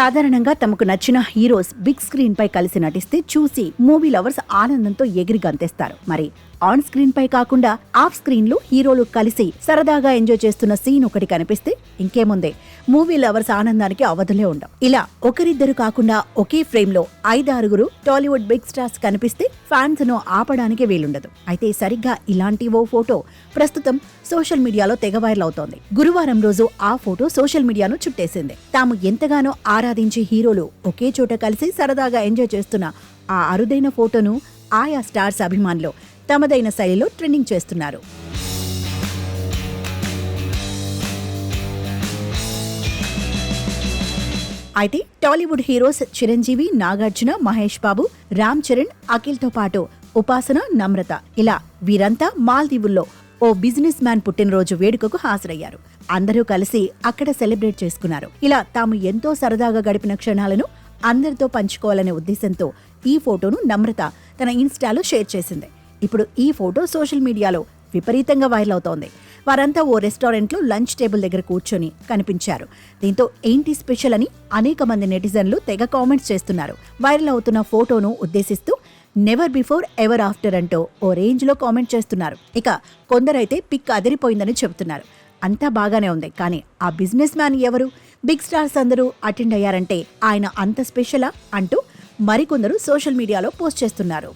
సాధారణంగా తమకు నచ్చిన హీరోస్ బిగ్ స్క్రీన్ పై కలిసి నటిస్తే చూసి మూవీ లవర్స్ ఆనందంతో ఎగిరి గంతేస్తారు. మరి ఆన్ స్క్రీన్ పై కాకుండా ఆఫ్ స్క్రీన్లో హీరోలు కలిసి సరదాగా ఎంజాయ్ చేస్తున్న సీన్ ఒకటి కనిపిస్తే ఇంకేముందే? మూవీ లవర్స్ ఆనందానికి అవధులే ఉండవు ఇలా ఒకరిద్దరు కాకుండా ఒకే ఫ్రేమ్లో ఐదారుగురు టాలీవుడ్ బిగ్ స్టార్స్ కనిపిస్తే ఫ్యాన్స్ను ఆపడానికి వీలుండదు. అయితే సరిగ్గా ఇలాంటి ఓ ఫోటో ప్రస్తుతం సోషల్ మీడియాలో తెగ వైరల్ అవుతోంది. గురువారం రోజు ఆ ఫోటో సోషల్ మీడియాను చుట్టేసింది. తాము ఎంతగానో ఆరాధించే హీరోలు ఒకే చోట కలిసి సరదాగా ఎంజాయ్ చేస్తున్న ఆ అరుదైన ఫోటోను ఆయా స్టార్స్ అభిమానులు తమదైన శైలిలో ట్రెండింగ్ చేస్తున్నారు. అయితే టాలీవుడ్ హీరోస్ చిరంజీవి నాగార్జున మహేష్ బాబు రామ్ చరణ్ అఖిల్తో పాటు ఉపాసన నమ్రత ఇలా వీరంతా మాల్దీవుల్లో ఓ బిజినెస్ మ్యాన్ పుట్టినరోజు వేడుకకు హాజరయ్యారు. అందరూ కలిసి అక్కడ సెలబ్రేట్ చేసుకున్నారు. ఇలా తాము ఎంతో సరదాగా గడిపిన క్షణాలను అందరితో పంచుకోవాలనే ఉద్దేశంతో ఈ ఫోటోను నమ్రత తన ఇన్స్టాలో షేర్ చేసింది. ఇప్పుడు ఈ ఫోటో సోషల్ మీడియాలో విపరీతంగా వైరల్ అవుతోంది. వారంతా ఓ రెస్టారెంట్లో లంచ్ టేబుల్ దగ్గర కూర్చొని కనిపించారు. దీంతో ఏంటి స్పెషల్ అని అనేక మంది నెటిజన్లు తెగ కామెంట్స్ చేస్తున్నారు. వైరల్ అవుతున్న ఫోటోను ఉద్దేశిస్తూ నెవర్ బిఫోర్ ఎవర్ ఆఫ్టర్ అంటూ ఓ రేంజ్లో కామెంట్ చేస్తున్నారు. ఇక కొందరైతే పిక్ అదిరిపోయిందని చెబుతున్నారు. అంతా బాగానే ఉంది కానీ ఆ బిజినెస్ మ్యాన్ ఎవరు? బిగ్ స్టార్స్ అందరూ అటెండ్ అయ్యారంటే ఆయన అంత స్పెషలా? అంటూ మరికొందరు సోషల్ మీడియాలో పోస్ట్ చేస్తున్నారు.